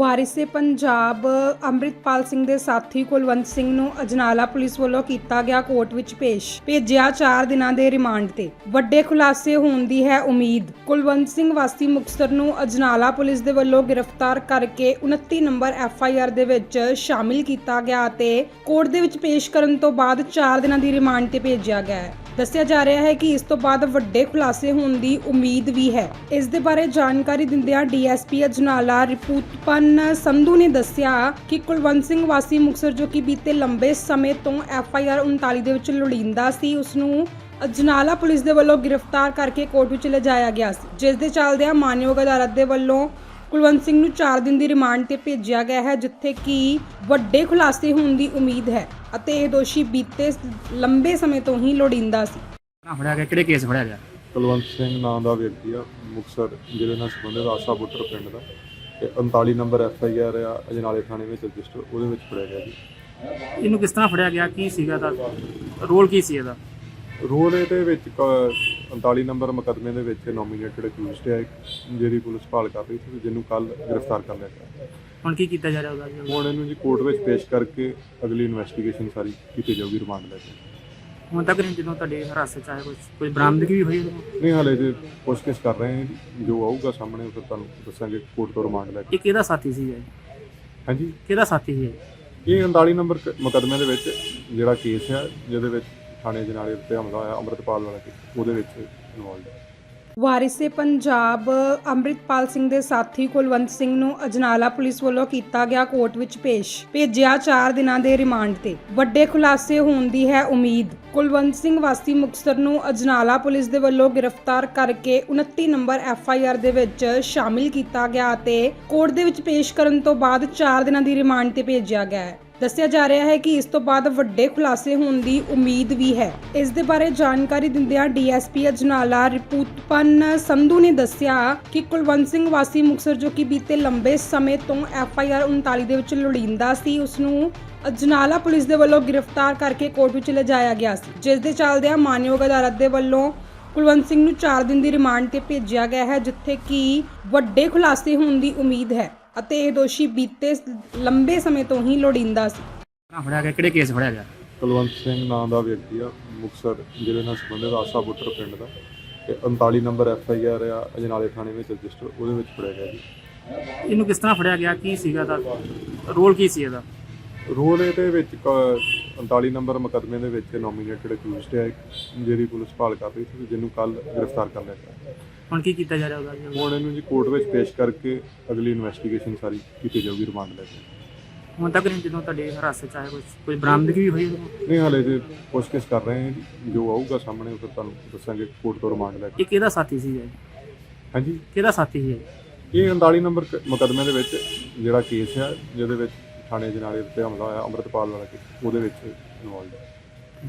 ਵਾਰਿਸੇ ਪੰਜਾਬ ਅੰਮ੍ਰਿਤਪਾਲ ਸਿੰਘ ਦੇ ਸਾਥੀ ਕੁਲਵੰਤ ਸਿੰਘ ਨੂੰ ਅਜਨਾਲਾ ਪੁਲਿਸ ਵੱਲੋਂ ਕੀਤਾ ਗਿਆ ਕੋਰਟ ਵਿੱਚ ਪੇਸ਼। ਭੇਜਿਆ 4 ਦਿਨਾਂ ਦੇ ਰਿਮਾਂਡ ਤੇ। ਵੱਡੇ ਖੁਲਾਸੇ ਹੋਣ ਦੀ ਹੈ ਉਮੀਦ। ਕੁਲਵੰਤ ਸਿੰਘ ਵਾਸੀ ਮੁਕਤਸਰ ਨੂੰ ਅਜਨਾਲਾ ਪੁਲਿਸ ਦੇ ਵੱਲੋਂ ਗ੍ਰਿਫਤਾਰ ਕਰਕੇ 29 ਨੰਬਰ ਐਫ ਆਈ ਆਰ ਦੇ ਵਿੱਚ ਸ਼ਾਮਿਲ ਕੀਤਾ ਗਿਆ ਅਤੇ ਕੋਰਟ ਦੇ ਵਿੱਚ ਪੇਸ਼ ਕਰਨ ਤੋਂ ਬਾਅਦ 4 ਦਿਨਾਂ ਦੀ ਰਿਮਾਂਡ ਤੇ ਭੇਜਿਆ ਗਿਆ ਹੈ। ਦੱਸਿਆ ਜਾ ਰਿਹਾ ਹੈ ਕਿ ਇਸ ਤੋਂ ਬਾਅਦ ਵੱਡੇ ਖੁਲਾਸੇ ਹੋਣ ਦੀ ਉਮੀਦ ਵੀ ਹੈ। ਇਸ ਦੇ ਬਾਰੇ ਜਾਣਕਾਰੀ ਦਿੰਦਿਆਂ ਡੀਐਸਪੀ ਅਜਨਾਲਾ ਰਿਪੂਤਪਨ ਸੰਧੂ ਨੇ ਦੱਸਿਆ ਕਿ ਕੁਲਵੰਤ ਸਿੰਘ ਵਾਸੀ ਮੁਕਤਸਰ ਜੋ ਕਿ ਬੀਤੇ ਲੰਬੇ ਸਮੇਂ ਤੋਂ ਐਫਆਈਆਰ 39 ਦੇ ਵਿੱਚ ਲੋੜੀਂਦਾ ਸੀ ਉਸ ਨੂੰ ਅਜਨਾਲਾ ਪੁਲਿਸ ਦੇ ਵੱਲੋਂ ਗ੍ਰਿਫਤਾਰ ਕਰਕੇ ਕੋਰਟ ਵਿੱਚ ਲਿਜਾਇਆ ਗਿਆ ਸੀ। ਜਿਸ ਦੇ ਚੱਲਦਿਆਂ ਮਾਨਯੋਗ ਅਦਾਲਤ ਦੇ ਵੱਲੋਂ ਕੁਲਵੰਤ ਸਿੰਘ ਨੂੰ 4 ਦਿਨ ਦੀ ਰਿਮਾਂਡ ਤੇ ਭੇਜਿਆ ਗਿਆ ਹੈ, ਜਿੱਥੇ ਕਿ ਵੱਡੇ ਖੁਲਾਸੇ ਹੋਣ ਦੀ ਉਮੀਦ ਹੈ। ਅਤੇ ਇਹ ਦੋਸ਼ੀ ਬੀਤੇ ਲੰਬੇ ਸਮੇਂ ਤੋਂ ਹੀ ਲੋੜੀਂਦਾ ਸੀ। ਨਾ ਫੜਿਆ ਗਿਆ ਕਿਹੜੇ ਕੇਸ ਫੜਿਆ ਗਿਆ? ਕੁਲਵੰਤ ਸਿੰਘ ਨਾਂ ਦਾ ਵਿਅਕਤੀ ਆ ਮੁਕਤਸਰ ਜ਼ਿਲ੍ਹੇ ਨਾਲ ਸੰਬੰਧਿਤ ਆਸਾ ਬੁੱਟਰ ਪਿੰਡ ਦਾ। ਤੇ 39 ਨੰਬਰ ਐਫ ਆਈ ਆਰ ਆ ਅਜਨਾਲੇ ਥਾਣੇ ਵਿੱਚ ਰਜਿਸਟਰ ਉਹਦੇ ਵਿੱਚ ਫੜਿਆ ਗਿਆ ਜੀ। ਇਹਨੂੰ ਕਿਸ ਤਰ੍ਹਾਂ ਫੜਿਆ ਗਿਆ? ਕੀ ਸੀਗਾ ਦਾ ਰੋਲ ਕੀ ਸੀ ਇਹਦਾ? ਰੋਲ ਇਹਦੇ ਵਿੱਚ ਕ- 39 ਨੰਬਰ ਮੁਕੱਦਮੇ ਦੇ ਵਿੱਚ ਨੋਮੀਨੇਟਡ ਅਕਿਊਜ਼ਡ ਹੈ ਜਿਹਦੀ ਪੁਲਿਸ ਭਾਲ ਕਰ ਰਹੀ ਸੀ ਜਿਹਨੂੰ ਕੱਲ ਗ੍ਰਿਫਤਾਰ ਕਰ ਲਿਆ ਗਿਆ ਹੁਣ ਕੀ ਕੀਤਾ ਜਾ ਰਿਹਾ ਉਹਦਾ ਜੀ? ਹੁਣ ਇਹਨੂੰ ਜੀ ਕੋਰਟ ਵਿੱਚ ਪੇਸ਼ ਕਰਕੇ ਅਗਲੀ ਇਨਵੈਸਟੀਗੇਸ਼ਨ ਸਾਰੀ ਕੀਤੀ ਜਾਊਗੀ ਰਿਮਾਂਡ ਲੈ ਕੇ ਹੁਣ ਤੱਕ ਨਹੀਂ ਜਦੋਂ ਤੁਹਾਡੇ ਹਿਰਾਸਤ ਚ ਆਇਆ ਕੁਝ ਕੋਈ ਬਰਾਮਦਗੀ ਵੀ ਹੋਈ ਉਹਨੂੰ? ਨਹੀਂ ਹਾਲੇ ਜੇ ਪੁੱਛਗਿੱਛ ਕਰ ਰਹੇ ਹਾਂ ਜੀ। ਜੋ ਆਊਗਾ ਸਾਹਮਣੇ ਫਿਰ ਤੁਹਾਨੂੰ ਦੱਸਾਂਗੇ ਕੋਰਟ ਤੋਂ ਰਿਮਾਂਡ ਲੈ ਕੇ ਇਹ ਕਿਹਦਾ ਸਾਥੀ ਸੀ ਇਹ ਹਾਂਜੀ ਕਿਹਦਾ ਸਾਥੀ ਸੀ ਇਹ? ਇਹ 39 ਨੰਬਰ ਕ- ਮੁਕੱਦਮੇ ਦੇ ਵਿੱਚ ਜਿਹੜਾ ਕੇਸ ਹੈ ਜਿਹਦੇ ਵਿੱਚ ਥਾਣੇ ਜਨਾਲੇ ਉੱਤੇ ਹਮਲਾ ਹੋਇਆ, ਅੰਮ੍ਰਿਤਪਾਲ ਵਾਲਾ ਕੇਸ, ਉਹਦੇ ਵਿੱਚ ਇਨਵੋਲਡ ਹੈ। ਵਾਰਿਸੇ ਪੰਜਾਬ, ਅੰਮ੍ਰਿਤਪਾਲ ਸਿੰਘ ਦੇ ਸਾਥੀ ਕੁਲਵੰਤ ਸਿੰਘ ਨੂੰ ਅਜਨਾਲਾ ਪੁਲਿਸ ਵੱਲੋਂ ਕੀਤਾ ਗਿਆ ਕੋਰਟ ਵਿੱਚ ਪੇਸ਼। ਭੇਜਿਆ 4 ਦਿਨਾਂ ਦੇ ਰਿਮਾਂਡ ਤੇ। ਵੱਡੇ ਖੁਲਾਸੇ ਹੋਣ ਦੀ ਹੈ ਉਮੀਦ। ਕੁਲਵੰਤ ਸਿੰਘ ਵਾਸੀ ਮੁਕਤਸਰ ਨੂੰ ਅਜਨਾਲਾ ਪੁਲਿਸ ਦੇ ਵੱਲੋਂ ਗ੍ਰਿਫਤਾਰ ਕਰਕੇ 29 ਨੰਬਰ ਐਫ ਆਈ ਆਰ ਦੇ ਵਿੱਚ ਸ਼ਾਮਿਲ ਕੀਤਾ ਗਿਆ ਅਤੇ ਕੋਰਟ ਦੇ ਵਿੱਚ ਪੇਸ਼ ਕਰਨ ਤੋਂ ਬਾਅਦ 4 ਦਿਨਾਂ ਦੀ ਰਿਮਾਂਡ ਤੇ ਭੇਜਿਆ ਗਿਆ ਹੈ। ਦੱਸਿਆ ਜਾ ਰਿਹਾ ਹੈ ਕਿ ਇਸ ਤੋਂ ਬਾਅਦ ਵੱਡੇ ਖੁਲਾਸੇ ਹੋਣ ਦੀ ਉਮੀਦ ਵੀ ਹੈ। ਇਸ ਦੇ ਬਾਰੇ ਜਾਣਕਾਰੀ ਦਿੰਦਿਆਂ ਡੀਐਸਪੀ ਅਜਨਾਲਾ ਰਿਪੂਤਪਨ ਸੰਧੂ ਨੇ ਦੱਸਿਆ ਕਿ ਕੁਲਵੰਤ ਸਿੰਘ ਵਾਸੀ ਮੁਕਤਸਰ ਜੋ ਕਿ ਬੀਤੇ ਲੰਬੇ ਸਮੇਂ ਤੋਂ ਐਫਆਈਆਰ 39 ਦੇ ਵਿੱਚ ਲੋੜੀਂਦਾ ਸੀ, ਉਸ ਨੂੰ ਅਜਨਾਲਾ ਪੁਲਿਸ ਦੇ ਵੱਲੋਂ ਗ੍ਰਿਫਤਾਰ ਕਰਕੇ ਕੋਰਟ ਵਿੱਚ ਲਿਜਾਇਆ ਗਿਆ ਸੀ। ਜਿਸ ਦੇ ਚੱਲਦਿਆਂ ਮਾਨਯੋਗ ਅਦਾਲਤ ਦੇ ਵੱਲੋਂ ਕੁਲਵੰਤ ਸਿੰਘ ਨੂੰ 4 ਦਿਨ ਦੀ ਰਿਮਾਂਡ ਤੇ ਭੇਜਿਆ ਗਿਆ ਹੈ, ਜਿੱਥੇ ਕਿ ਵੱਡੇ ਖੁਲਾਸੇ ਹੋਣ ਦੀ ਉਮੀਦ ਹੈ। ਅਤੇ ਇਹ ਦੋਸ਼ੀ ਬੀਤੇ ਲੰਬੇ ਸਮੇਂ ਤੋਂ ਹੀ ਲੋੜੀਂਦਾ ਸੀ। ਨਾ ਫੜਿਆ ਗਿਆ ਕਿਹੜੇ ਕੇਸ ਫੜਿਆ ਗਿਆ? ਕੁਲਵੰਤ ਸਿੰਘ ਨਾਂ ਦਾ ਵਿਅਕਤੀ ਆ ਮੁਕਤਸਰ ਜ਼ਿਲ੍ਹੇ ਨਾਲ ਸੰਬੰਧਿਤ ਆਸਾ ਬੁੱਟਰ ਪਿੰਡ ਦਾ। ਤੇ 39 ਨੰਬਰ ਐਫ ਆਈ ਆਰ ਆ ਅਜਨਾਲੇ ਥਾਣੇ ਵਿੱਚ ਰਜਿਸਟਰ ਉਹਦੇ ਵਿੱਚ ਫੜਿਆ ਗਿਆ ਜੀ। ਇਹਨੂੰ ਕਿਸ ਤਰ੍ਹਾਂ ਫੜਿਆ ਗਿਆ? ਕੀ ਸੀਗਾ ਦਾ ਰੋਲ ਕੀ ਸੀ ਇਹਦਾ? ਰੋਲ ਇਹਦੇ ਵਿੱਚ ਕ- 39 ਨੰਬਰ ਮੁਕੱਦਮੇ ਦੇ ਵਿੱਚ ਨੋਮੀਨੇਟਡ ਅਕਿਊਜ਼ਡ ਹੈ ਜਿਹਦੀ ਪੁਲਿਸ ਭਾਲ ਕਰ ਰਹੀ ਸੀ ਜਿਹਨੂੰ ਕੱਲ ਗ੍ਰਿਫਤਾਰ ਕਰ ਲਿਆ ਗਿਆ। ਹੁਣ ਕੀ ਕੀਤਾ ਜਾ ਰਿਹਾ ਉਹਦਾ ਜੀ? ਹੁਣ ਇਹਨੂੰ ਜੀ ਕੋਰਟ ਵਿੱਚ ਪੇਸ਼ ਕਰਕੇ ਅਗਲੀ ਇਨਵੈਸਟੀਗੇਸ਼ਨ ਸਾਰੀ ਕੀਤੀ ਜਾਊਗੀ ਰਿਮਾਂਡ ਲੈ ਕੇ ਹੁਣ ਤੱਕ ਨਹੀਂ ਜਦੋਂ ਤੁਹਾਡੇ ਹਿਰਾਸਤ ਚ ਆਇਆ ਕੁਝ ਕੋਈ ਬਰਾਮਦਗੀ ਵੀ ਹੋਈ ਉਹਨੂੰ? ਨਹੀਂ ਹਾਲੇ ਜੇ ਪੁੱਛਗਿੱਛ ਕਰ ਰਹੇ ਹਾਂ ਜੀ। ਜੋ ਆਊਗਾ ਸਾਹਮਣੇ ਫਿਰ ਤੁਹਾਨੂੰ ਦੱਸਾਂਗੇ ਕੋਰਟ ਤੋਂ ਰਿਮਾਂਡ ਲੈ ਕੇ ਇਹ ਕਿਹਦਾ ਸਾਥੀ ਸੀ ਇਹ? ਹਾਂਜੀ ਕਿਹਦਾ ਸਾਥੀ ਸੀ ਇਹ? ਇਹ 39 ਨੰਬਰ ਕ- ਮੁਕੱਦਮੇ ਦੇ ਵਿੱਚ ਜਿਹੜਾ ਕੇਸ ਹੈ ਜਿਹਦੇ ਵਿੱਚ ਥਾਣੇ ਜਨਾਲੇ ਉੱਤੇ ਹਮਲਾ ਹੋਇਆ ਅੰਮ੍ਰਿਤਪਾਲ ਵਾਲਾ ਕੇਸ ਉਹਦੇ ਵਿੱਚ ਇਨਵੋਲਡ